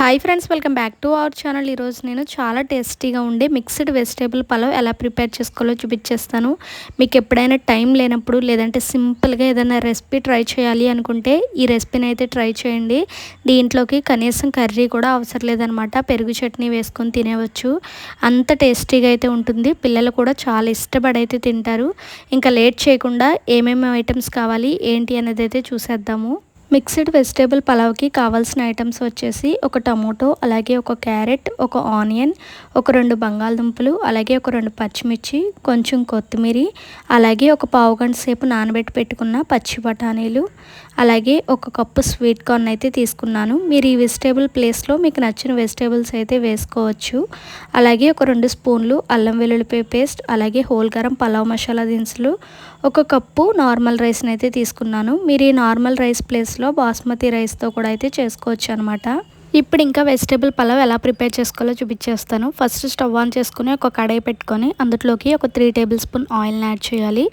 Hi friends welcome back to our channel ఈరోజు నేను చాలా టేస్టీగా ఉండే మిక్స్డ్ వెజిటేబుల్ పలావ్ ఎలా ప్రిపేర్ చేసుకోవాలో చూపించేస్తాను. మీకు ఎప్పుడైనా టైం లేనప్పుడు లేదంటే సింపుల్గా ఏదైనా రెసిపీ ట్రై చేయాలి అనుకుంటే ఈ రెసిపీని అయితే ట్రై చేయండి. దీంట్లోకి కనీసం కర్రీ కూడా అవసరం లేదనమాట పెరుగు చట్నీ వేసుకొని తినేవచ్చు. అంత టేస్టీగా అయితే ఉంటుంది. పిల్లలు కూడా చాలా ఇష్టపడి అయితే తింటారు. ఇంకా లేట్ చేయకుండా ఏమేమి ఐటమ్స్ కావాలి ఏంటి అనేది అయితే చూసేద్దాము. మిక్స్డ్ వెజిటేబుల్ పలావ్కి కావాల్సిన ఐటమ్స్ వచ్చేసి ఒక టమోటో అలాగే ఒక క్యారెట్ ఒక ఆనియన్ ఒక రెండు బంగాళదుంపలు అలాగే ఒక రెండు పచ్చిమిర్చి కొంచెం కొత్తిమీర అలాగే ఒక పావు గంట సేపు నానబెట్టి పెట్టుకున్న పచ్చి బఠానీలు అలాగే ఒక కప్పు స్వీట్ కార్న్ అయితే తీసుకున్నాను. మీరు ఈ వెజిటేబుల్ ప్లేస్లో మీకు నచ్చిన వెజిటేబుల్స్ అయితే వేసుకోవచ్చు. అలాగే ఒక రెండు స్పూన్లు అల్లం వెల్లుల్లిపాయ పేస్ట్ అలాగే హోల్ గరం పలావ్ మసాలా దినుసులు ఒక కప్పు నార్మల్ రైస్ని అయితే తీసుకున్నాను. మీరు ఈ నార్మల్ రైస్ ప్లేస్లో బాస్మతి రైస్తో కూడా అయితే చేసుకోవచ్చు అనమాట ఇప్పుడు ఇంకా వెజిటేబుల్ పలావ్ ఎలా ప్రిపేర్ చేసుకోవాలో చూపించేస్తాను. ఫస్ట్ స్టవ్ ఆన్ చేసుకుని ఒక కడాయి పెట్టుకొని అందులోకి ఒక త్రీ టేబుల్ స్పూన్ ఆయిల్ని యాడ్ చేయాలి.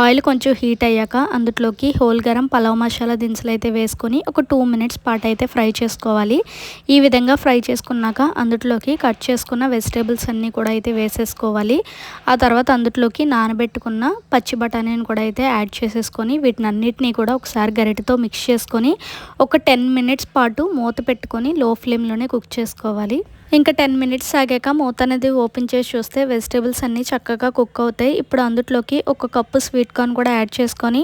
ఆయిల్ కొంచెం హీట్ అయ్యాక అందులోకి హోల్ గరం పలావ్ మసాలా దినుసులు అయితే వేసుకొని ఒక టూ మినిట్స్ పాటు అయితే ఫ్రై చేసుకోవాలి. ఈ విధంగా ఫ్రై చేసుకున్నాక అందులోకి కట్ చేసుకున్న వెజిటేబుల్స్ అన్నీ కూడా అయితే వేసేసుకోవాలి. ఆ తర్వాత అందులోకి నానబెట్టుకున్న పచ్చి బఠానీని కూడా అయితే యాడ్ చేసేసుకొని వీటిని అన్నిటినీ కూడా ఒకసారి గరిటతో మిక్స్ చేసుకొని ఒక టెన్ మినిట్స్ పాటు మూత పెట్టుకొని లో ఫ్లేమ్లోనే కుక్ చేసుకోవాలి. ఇంకా టెన్ మినిట్స్ ఆగాక మూత అనేది ఓపెన్ చేసి చూస్తే వెజిటేబుల్స్ అన్నీ చక్కగా కుక్ అవుతాయి. ఇప్పుడు అందుట్లోకి ఒక కప్పు స్వీట్ కార్న్ కూడా యాడ్ చేసుకొని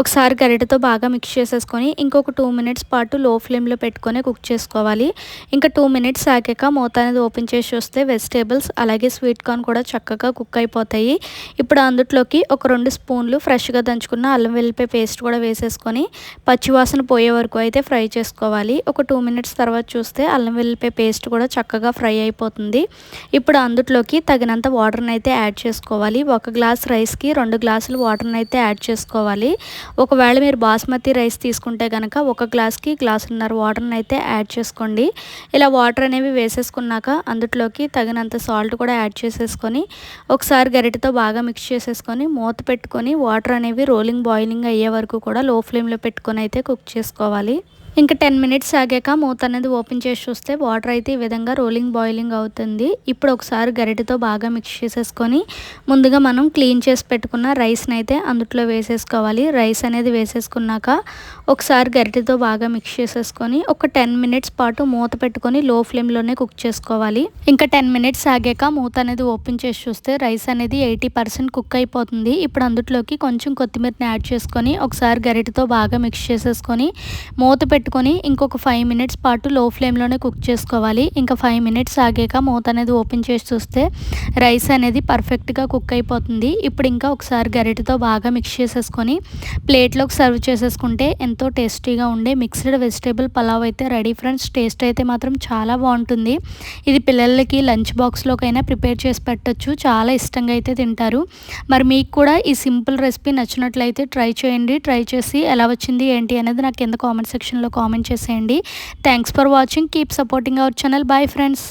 ఒకసారి గరిటతో బాగా మిక్స్ చేసేసుకొని ఇంకొక టూ మినిట్స్ పాటు లో ఫ్లేమ్లో పెట్టుకొని కుక్ చేసుకోవాలి. ఇంకా టూ మినిట్స్ ఆగాక మూత అనేది ఓపెన్ చేసి చూస్తే వెజిటేబుల్స్ అలాగే స్వీట్ కార్న్ కూడా చక్కగా కుక్ అయిపోతాయి. ఇప్పుడు అందుట్లోకి ఒక రెండు స్పూన్లు ఫ్రెష్గా దంచుకున్న అల్లం వెల్లిపాయ పేస్ట్ కూడా వేసేసుకొని పచ్చివాసన పోయే వరకు అయితే ఫ్రై చేసుకోవాలి. ఒక టూ మినిట్స్ తర్వాత చూస్తే అల్లం వెల్లిపాయ పేస్ట్ కూడా చక్కగా బాగా ఫ్రై అయిపోతుంది. ఇప్పుడు అందులోకి తగినంత వాటర్ని అయితే యాడ్ చేసుకోవాలి. ఒక గ్లాస్ రైస్కి రెండు గ్లాసులు వాటర్ని అయితే యాడ్ చేసుకోవాలి. ఒకవేళ మీరు బాస్మతి రైస్ తీసుకుంటే కనుక ఒక గ్లాస్కి గ్లాసున్నర వాటర్ని అయితే యాడ్ చేసుకోండి. ఇలా వాటర్ అనేవి వేసేసుకున్నాక అందులోకి తగినంత సాల్ట్ కూడా యాడ్ చేసేసుకొని ఒకసారి గరిటతో బాగా మిక్స్ చేసేసుకొని మూత పెట్టుకొని వాటర్ అనేవి రోలింగ్ బాయిలింగ్ అయ్యే వరకు కూడా లో ఫ్లేమ్లో పెట్టుకొని అయితే కుక్ చేసుకోవాలి. ఇంకా టెన్ మినిట్స్ ఆగాక మూత అనేది ఓపెన్ చేసి చూస్తే వాటర్ అయితే ఈ విధంగా రోలింగ్ బాయిలింగ్ అవుతుంది. ఇప్పుడు ఒకసారి గరిటెతో బాగా మిక్స్ చేసేసుకొని ముందుగా మనం క్లీన్ చేసి పెట్టుకున్న రైస్ని అయితే అందుట్లో వేసేసుకోవాలి. రైస్ అనేది వేసేసుకున్నాక ఒకసారి గరిటెతో బాగా మిక్స్ చేసేసుకొని ఒక టెన్ మినిట్స్ పాటు మూత పెట్టుకొని లో ఫ్లేమ్లోనే కుక్ చేసుకోవాలి. ఇంకా టెన్ మినిట్స్ ఆగాక మూత అనేది ఓపెన్ చేసి చూస్తే రైస్ అనేది ఎయిటీ పర్సెంట్ కుక్ అయిపోతుంది. ఇప్పుడు అందుట్లోకి కొంచెం కొత్తిమీరని యాడ్ చేసుకొని ఒకసారి గరిటెతో బాగా మిక్స్ చేసేసుకొని మూత పెట్టి పెట్టుకొని ఇంకొక ఫైవ్ మినిట్స్ పాటు లో ఫ్లేమ్లోనే కుక్ చేసుకోవాలి. ఇంకా ఫైవ్ మినిట్స్ ఆగాక మూత అనేది ఓపెన్ చేసి చూస్తే రైస్ అనేది పర్ఫెక్ట్గా కుక్ అయిపోతుంది. ఇప్పుడు ఇంకా ఒకసారి గరిటతో బాగా మిక్స్ చేసేసుకొని ప్లేట్లోకి సర్వ్ చేసేసుకుంటే ఎంతో టేస్టీగా ఉండే మిక్స్డ్ వెజిటేబుల్ పలావ్ అయితే రెడీ ఫ్రెండ్స్ టేస్ట్ అయితే మాత్రం చాలా బాగుంటుంది. ఇది పిల్లలకి లంచ్ బాక్స్లోకైనా ప్రిపేర్ చేసి పెట్టచ్చు. చాలా ఇష్టంగా అయితే తింటారు. మరి మీకు కూడా ఈ సింపుల్ రెసిపీ నచ్చినట్లయితే ట్రై చేయండి. ట్రై చేసి ఎలా వచ్చింది ఏంటి అనేది నాకు కింద కామెంట్ సెక్షన్లో కామెంట్ చేసేయండి. Thanks for watching keep supporting our channel bye friends